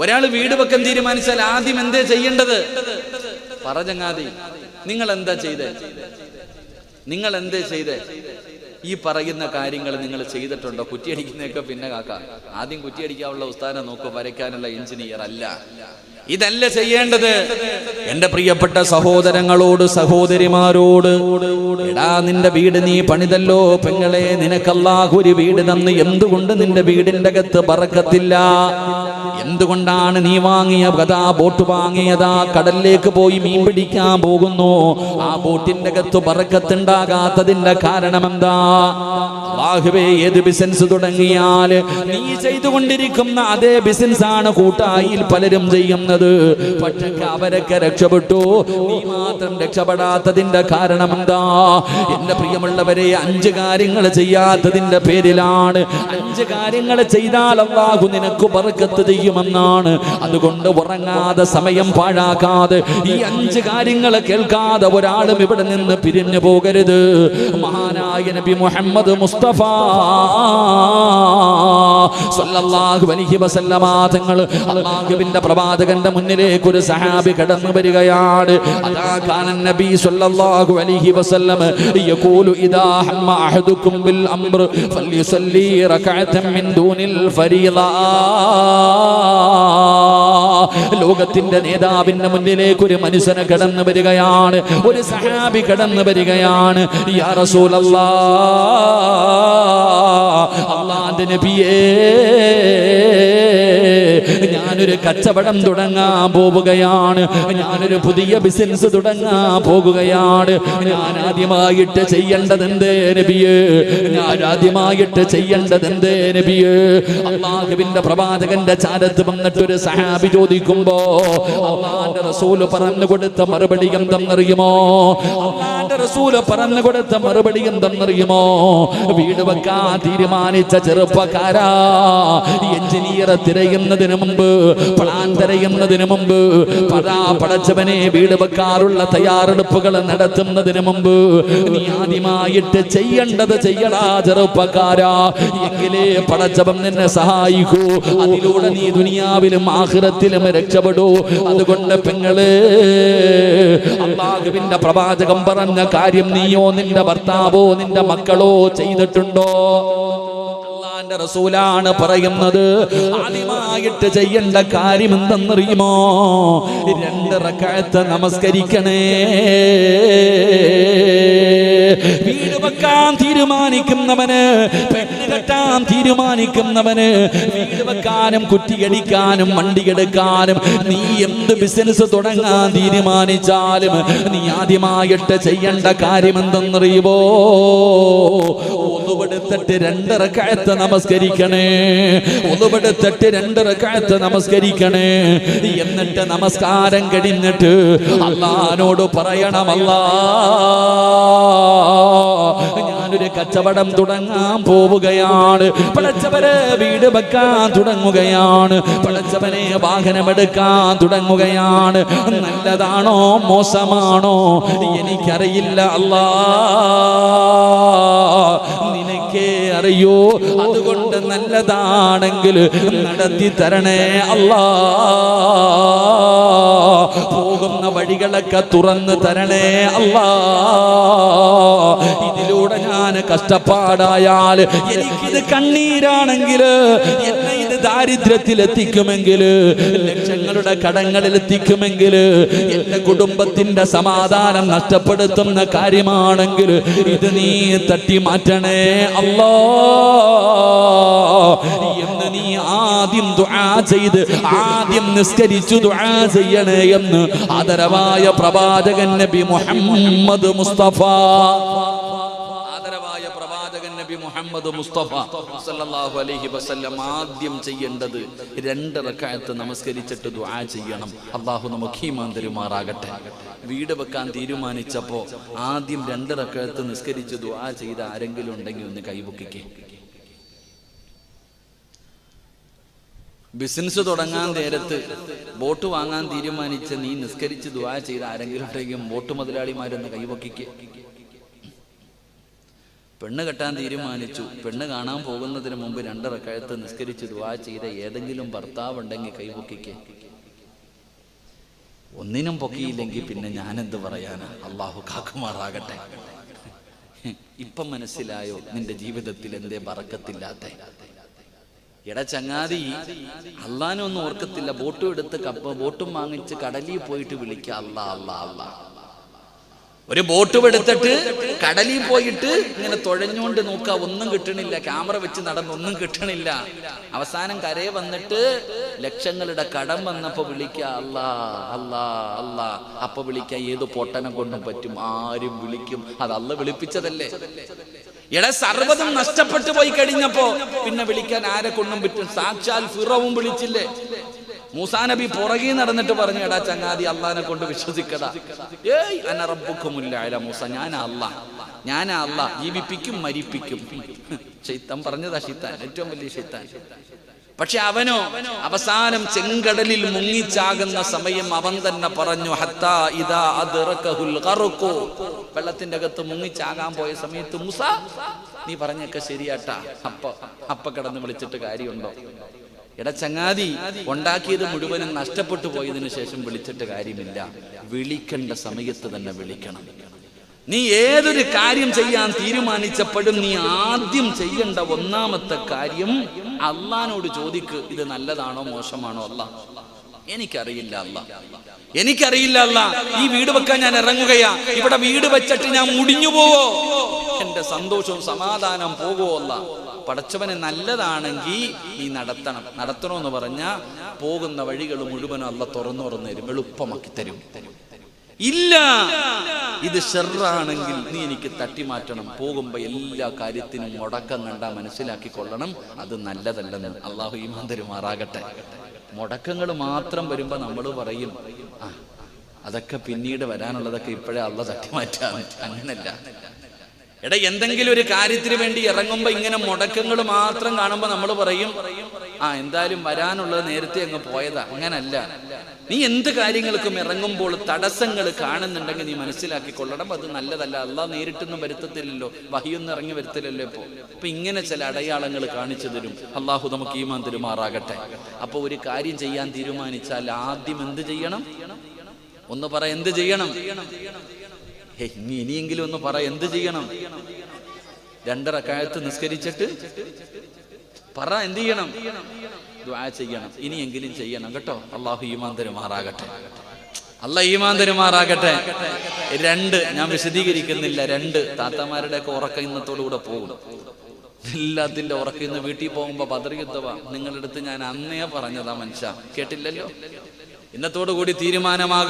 ഒരാൾ വീട് വെക്കാൻ തീരുമാനിച്ചാൽ ആദ്യം എന്തേ ചെയ്യേണ്ടത്? പറഞ്ഞങ്ങാതി നിങ്ങൾ എന്താ ചെയ്തേ? നിങ്ങൾ എന്തേ ചെയ്തേ? ഈ പറയുന്ന കാര്യങ്ങൾ നിങ്ങൾ ചെയ്തിട്ടുണ്ടോ? കുറ്റിയടിക്കുന്നതൊക്കെ പിന്നെ കാക്ക. ആദ്യം കുറ്റിയടിക്കാനുള്ള ഉസ്താനെ നോക്കുക വരയ്ക്കാനുള്ള എഞ്ചിനീയർ അല്ല. ഇതല്ല ചെയ്യേണ്ടത്. എന്റെ പ്രിയപ്പെട്ട സഹോദരങ്ങളോട് സഹോദരിമാരോട് എടാ നിന്റെ വീട് നീ പണിതല്ലോ പെങ്ങളെ നിനക്കല്ലാഹു ഒരു വീട് തന്ന് എന്തുകൊണ്ട് നിന്റെ വീടിന്റെ അകത്ത് പറക്കത്തില്ല? എന്തുകൊണ്ടാണ് നീ വാങ്ങിയ കഥാ ബോട്ട് വാങ്ങിയതാ കടലിലേക്ക് പോയി മീൻ പിടിക്കാൻ പോകുന്നു? ആ ബോട്ടിന്റെ അകത്ത് പറക്കത്തുണ്ടാകാത്തതിന്റെ കാരണം എന്താ ബാഹുവേ ഏത് ബിസിനസ് തുടങ്ങിയാൽ നീ ചെയ്തുകൊണ്ടിരിക്കുന്ന അതേ ബിസിനസ് ആണ് കൂട്ടായിൽ പലരും ചെയ്യുന്നത്. പക്ഷേ അവരൊക്കെ രക്ഷപ്പെട്ടു. നീ മാത്രം രക്ഷപ്പെടാത്തതിന്റെ കാരണം എന്താ എന്റെ പ്രിയമുള്ളവരെ അഞ്ച് കാര്യങ്ങൾ ചെയ്യാത്തതിന്റെ പേരിലാണ്. അഞ്ച് കാര്യങ്ങൾ ചെയ്താൽ അള്ളാഹു നിനക്ക് പറക്കത്ത് ചെയ്യുമെന്നാണ്. അതുകൊണ്ട് ഉറങ്ങാതെ സമയം പാഴാക്കാതെ ഈ അഞ്ച് കാര്യങ്ങൾ കേൾക്കാതെ ഒരാളും ഇവിടെ നിന്ന് പിരിഞ്ഞു പോകരുത്. മഹാനായ നബി മുഹമ്മദ് മുസ്തഫ സല്ലല്ലാഹു അലൈഹി വസല്ലമ തങ്ങൾ അല്ലാഹുവിന്റെ പ്രവാചകന്റെ മുന്നിലേക്ക് ഒരു സഹാബി കടന്നു വരികയാണ്. അതാ കാനൻ നബി സല്ലല്ലാഹു അലൈഹി വസല്ലം. യഖൂലു ഇദാ ഹമ്മ അഹദുക്കും ബിൽ അംർ ഫലിസല്ലി റകഅതൻ മിൻ ദൂനിൽ ഫരീള ലോകത്തിന്റെ നേതാവിന്റെ മുന്നിലേക്ക് ഒരു മനുഷ്യനെ കടന്നു വരികയാണ്. ഒരു സഹാബി കടന്നു വരികയാണ്. അള്ളാന്റെ നബിയേ. ഞാനൊരു കച്ചവടം തുടങ്ങാൻ പോവുകയാണ്. ഞാനൊരു പുതിയ ബിസിനസ് തുടങ്ങാൻ പോകുകയാണ് ഞാൻ ആദ്യമായിട്ട് ചെയ്യേണ്ടത് എന്തേ നബിയേ? ഞാൻ ആദ്യമായിട്ട് ചെയ്യേണ്ടത് എന്തേ നബിയേ? അള്ളാഹുവിന്റെ പ്രവാചകന്റെ ചാരത്ത് വന്നിട്ട് ഒരു സഹാബി ചോദിക്കുമ്പോ അള്ളാന്റെ റസൂൽ പറഞ്ഞു കൊടുത്ത മറുപടി എന്തെന്നറിയുമോ? അള്ളാന്റെ റസൂൽ പറഞ്ഞു കൊടുത്ത മറുപടി എന്തെന്നറിയുമോ? വീട് വെക്കാൻ തീരുമാനിച്ച ചെറുപ്പക്കാരാ. എഞ്ചിനീയറെ തിരയുന്നതിന് മുമ്പ് പ്ലാൻ തിരയുന്നതിന് മുമ്പ് പതാ പടച്ചവനെ വീട് വെക്കാറുള്ള തയ്യാറെടുപ്പുകൾ നടത്തുന്നതിന് മുമ്പ് നീ ആദ്യമായിട്ട് ചെയ്യേണ്ടത് ചെയ്യടാ ചെറുപ്പക്കാരാ. എങ്കിലേ പടച്ചവൻ നിന്നെ സഹായിക്കൂ. അതിലൂടെ നീ ദുനിയാവിലും ആഹ്റത്തിലും രക്ഷപ്പെടൂ. അതുകൊണ്ട് പെങ്ങൾ അള്ളാഹുവിന്റെ പ്രവാചകം പറഞ്ഞ കാര്യം നീയോ നിന്റെ ഭർത്താവോ നിന്റെ മക്കളോ ചെയ്തിട്ടുണ്ടോ? അള്ളാന്റെ റസൂലാണ് പറയുന്നത് ആദ്യമായിട്ട് ചെയ്യേണ്ട കാര്യം എന്തെന്നറിയുമോ രണ്ട് റക്കായത്ത് നമസ്കരിക്കണേ. വീട് വെക്കാൻ തീരുമാനിക്കുന്നവന് പെണ്ണ് കെട്ടാൻ തീരുമാനിക്കുന്നവന് വീട് വെക്കാനും കുറ്റിയടിക്കാനും വണ്ടിയെടുക്കാനും നീ എന്ത് ബിസിനസ് തുടങ്ങാൻ തീരുമാനിച്ചാലും നീ ആദ്യമായിട്ട് ചെയ്യേണ്ട കാര്യം എന്തെന്നറിയുമോ ഒന്നുപെടുത്തിട്ട് രണ്ടര കഴത്ത് നമസ്കരിക്കണേ. ഒന്നുപെടുത്തിട്ട് രണ്ടര കഴത്ത് നമസ്കരിക്കണേ. എന്നിട്ട് നമസ്കാരം കഴിഞ്ഞിട്ട് അള്ളഹാനോട് പറയണമല്ലാ ഞാനൊരു കച്ചവടം തുടങ്ങാൻ പോവുകയാണ്. പടച്ചവരെ വീട് വെക്കാൻ തുടങ്ങുകയാണ്. പടച്ചവനെ വാഹനമെടുക്കാൻ തുടങ്ങുകയാണ്. നല്ലതാണോ മോശമാണോ? എനിക്കറിയില്ല അല്ലാ. അറിയോ? അതുകൊണ്ട് നല്ലതാണെങ്കിൽ നടത്തി തരണേ അല്ലാ. വഴികളൊക്കെ തുറന്ന് തരണേ അല്ലാ. ഇതിലൂടെ ഞാൻ കഷ്ടപ്പാടായാൽ എനിക്കിത് കണ്ണീരാണെങ്കിൽ എന്നെ ഇത് ദാരിദ്ര്യത്തിൽ എത്തിക്കുമെങ്കിൽ ലക്ഷങ്ങളുടെ കടങ്ങളിൽ എത്തിക്കുമെങ്കിൽ എന്റെ കുടുംബത്തിന്റെ സമാധാനം നഷ്ടപ്പെടുത്തുന്ന കാര്യമാണെങ്കിൽ ഇത് നീ തട്ടി മാറ്റണേ അല്ലോ. ആദ്യം ദുആ ചെയ്ത് ആദ്യം നിസ്കരിച്ചു ദുആ ചെയ്യണേ എന്ന് ആദരവായ പ്രവാചകൻ നബി മുഹമ്മദ് മുസ്തഫ. ആദരവായ പ്രവാചകൻ നബി മുഹമ്മദ് മുസ്തഫ സല്ലല്ലാഹു അലൈഹി വസല്ലം ആദ്യം ചെയ്യേണ്ടത് രണ്ട് നമസ്കരിച്ചിട്ട് ദുആ ചെയ്യണം. അള്ളാഹു നമുക്ക് ഈമാൻ വീട് വെക്കാൻ തീരുമാനിച്ചപ്പോ ആദ്യം രണ്ട് റക്അത്ത് നിസ്കരിച്ച് ദുആ ചെയ്ത ആരെങ്കിലും ഉണ്ടെങ്കിൽ ഒന്ന് കൈപൊക്കിക്കേ ബിസിനസ് തുടങ്ങാൻ നേരത്ത് ബോട്ട് വാങ്ങാൻ തീരുമാനിച്ച നീ നിസ്കരിച്ച് ദുആ ചെയ്ത ആരെങ്കിലും ബോട്ട് മുതലാളിമാരൊന്ന് കൈവക്കിക്ക്. പെണ്ണ് കെട്ടാൻ തീരുമാനിച്ചു. പെണ്ണ് കാണാൻ പോകുന്നതിന് മുമ്പ് രണ്ടിറക്കഴത്ത് നിസ്കരിച്ച് ദുവാ ചെയ്ത ഏതെങ്കിലും ഭർത്താവ് ഉണ്ടെങ്കിൽ കൈവക്കിക്ക്. ഒന്നിനും പൊക്കിയില്ലെങ്കിൽ പിന്നെ ഞാനെന്ത് പറയാനാ? അള്ളാഹു കാക്കുമാറാകട്ടെ. ഇപ്പം മനസ്സിലായോ? നിന്റെ ജീവിതത്തിൽ എന്തേ ബറക്കത്തില്ലാത്ത? എടാ ചങ്ങാതി അള്ളാനൊന്നും ഓർക്കത്തില്ല. ബോട്ടും എടുത്ത് കപ്പ ബോട്ടും വാങ്ങിച്ച് കടലിൽ പോയിട്ട് വിളിക്കുക അല്ലാ അല്ലാ അല്ലാ ഒരു ബോട്ടും എടുത്തിട്ട് കടലിൽ പോയിട്ട് ഇങ്ങനെ തുഴഞ്ഞുകൊണ്ട് നോക്കുക. ഒന്നും കിട്ടണില്ല. ക്യാമറ വെച്ച് നടന്ന് ഒന്നും കിട്ടണില്ല. അവസാനം കരയെ വന്നിട്ട് ലക്ഷങ്ങളുടെ കടം വന്നപ്പോ വിളിക്ക. അല്ലാ അല്ലാ അല്ലാ അപ്പൊ വിളിക്ക ഏത് പൊട്ടനെ കൊണ്ടും പറ്റും. ആരും വിളിക്കും. അത് അല്ല വിളിപ്പിച്ചതല്ലേ? എടാ സർവതും നഷ്ടപ്പെട്ടു പോയി കഴിഞ്ഞപ്പോ പിന്നെ വിളിക്കാൻ ആരെ കൊണ്ടും പറ്റും? സാക്ഷാൽ ഫിറവും വിളിച്ചില്ലേ? മൂസാ നബി പുറകെ നടന്നിട്ട് പറഞ്ഞു എടാ ചങ്ങാതി അള്ളാനെ കൊണ്ട് വിശ്വസിക്കടാ. ഏയ് മൂസ ഞാൻ അല്ല ഞാൻ അല്ല ജീവിപ്പിക്കും മരിപ്പിക്കും. ചൈത്തം പറഞ്ഞതാ ഷെയ്ത്താൻ ഏറ്റവും വലിയ ഷെയ്ത്താൻ പക്ഷെ അവനോ അവസാനം ചെങ്കടലിൽ മുങ്ങിച്ചാകുന്ന സമയം അവൻ തന്നെ പറഞ്ഞു ഹത്താ ഇദാ അതിറക്കഹുൽ വെള്ളത്തിന്റെ അകത്ത് മുങ്ങിച്ചാകാൻ പോയ സമയത്ത് മുസ നീ പറഞ്ഞൊക്കെ ശരിയാട്ടാ. അപ്പ അപ്പ കിടന്ന് വിളിച്ചിട്ട് കാര്യമുണ്ടോ? എടാ ചങ്ങാതി ഉണ്ടാക്കിയത് മുഴുവനും നഷ്ടപ്പെട്ടു പോയതിനു ശേഷം വിളിച്ചിട്ട് കാര്യമില്ല. വിളിക്കേണ്ട സമയത്ത് തന്നെ വിളിക്കണം. നീ ഏതൊരു കാര്യം ചെയ്യാൻ തീരുമാനിച്ചപ്പോഴും നീ ആദ്യം ചെയ്യേണ്ട ഒന്നാമത്തെ കാര്യം അള്ളഹാനോട് ചോദിക്ക് ഇത് നല്ലതാണോ മോശമാണോ അല്ല എനിക്കറിയില്ല അല്ല എനിക്കറിയില്ല അല്ല ഈ വീട് വെക്കാൻ ഞാൻ ഇറങ്ങുകയാ. ഇവിടെ വീട് വെച്ചിട്ട് ഞാൻ മുടിഞ്ഞു പോവോ? എന്റെ സന്തോഷവും സമാധാനം പോകുമോ അല്ല പടച്ചവന് നല്ലതാണെങ്കിൽ നീ നടത്തണം. നടത്തണമെന്ന് പറഞ്ഞാൽ പോകുന്ന വഴികൾ മുഴുവനും അല്ല തുറന്നു തുറന്നു തരും. എളുപ്പമാക്കി തരും. ഇല്ല. ഇത് ഷെറാണെങ്കിൽ നീ എനിക്ക് തട്ടി മാറ്റണം പോകുമ്പോ എല്ലാ കാര്യത്തിനും മുടക്കം കണ്ട മനസ്സിലാക്കി കൊള്ളണം അത് നല്ലതല്ലെന്ന് അള്ളാഹു ഈമാൻ തരുമാറാകട്ടെ. മുടക്കങ്ങൾ മാത്രം വരുമ്പോ നമ്മൾ പറയും ആ അതൊക്കെ പിന്നീട് വരാനുള്ളതൊക്കെ ഇപ്പോഴേ അള്ള തട്ടി മാറ്റാൻ അങ്ങനല്ല. എടാ എന്തെങ്കിലും ഒരു കാര്യത്തിന് വേണ്ടി ഇറങ്ങുമ്പോ ഇങ്ങനെ മുടക്കങ്ങൾ മാത്രം കാണുമ്പോ നമ്മൾ പറയും ആ എന്തായാലും വരാനുള്ളത് നേരത്തെ അങ്ങ് പോയതാ. അങ്ങനല്ല. നീ എന്ത് കാര്യങ്ങൾക്കും ഇറങ്ങുമ്പോൾ തടസ്സങ്ങൾ കാണുന്നുണ്ടെങ്കിൽ നീ മനസ്സിലാക്കി കൊള്ളണം അത് നല്ലതല്ല. അല്ല നേരിട്ടൊന്നും വരുത്തത്തില്ലല്ലോ. വഹിയൊന്നും ഇറങ്ങി വരുത്തില്ലല്ലോ ഇപ്പോ. അപ്പൊ ഇങ്ങനെ ചില അടയാളങ്ങൾ കാണിച്ചു തരും. അള്ളാഹു നമുക്ക് ഈമാൻ തരുമാറാകട്ടെ. അപ്പൊ ഒരു കാര്യം ചെയ്യാൻ തീരുമാനിച്ചാൽ ആദ്യം എന്ത് ചെയ്യണം? ഒന്ന് പറ എന്ത് ചെയ്യണം? ഇനിയെങ്കിലും ഒന്ന് പറ എന്ത് ചെയ്യണം? രണ്ടര കാലത്ത് നിസ്കരിച്ചിട്ട് പറ എന്ത് ചെയ്യണം? ചെയ്യണം. ഇനിയെങ്കിലും ചെയ്യണം കേട്ടോ. അള്ളാഹു ഈമാൻ തരുമാറാകട്ടെ. അല്ല ഈമാൻ തരുമാറാകട്ടെ. രണ്ട് ഞാൻ വിശദീകരിക്കുന്നില്ല. രണ്ട് താത്തമാരുടെ ഒക്കെ ഉറക്കം ഇന്നത്തോടു കൂടെ പോകും. എല്ലാത്തിന്റെ ഉറക്കം ഇന്ന് വീട്ടിൽ പോകുമ്പോ ബദറിയുദ്ധവാ നിങ്ങളുടെ അടുത്ത് ഞാൻ അന്നേ പറഞ്ഞതാ മനുഷ്യ. കേട്ടില്ലല്ലോ? ഇന്നത്തോടു കൂടി തീരുമാനമാകും.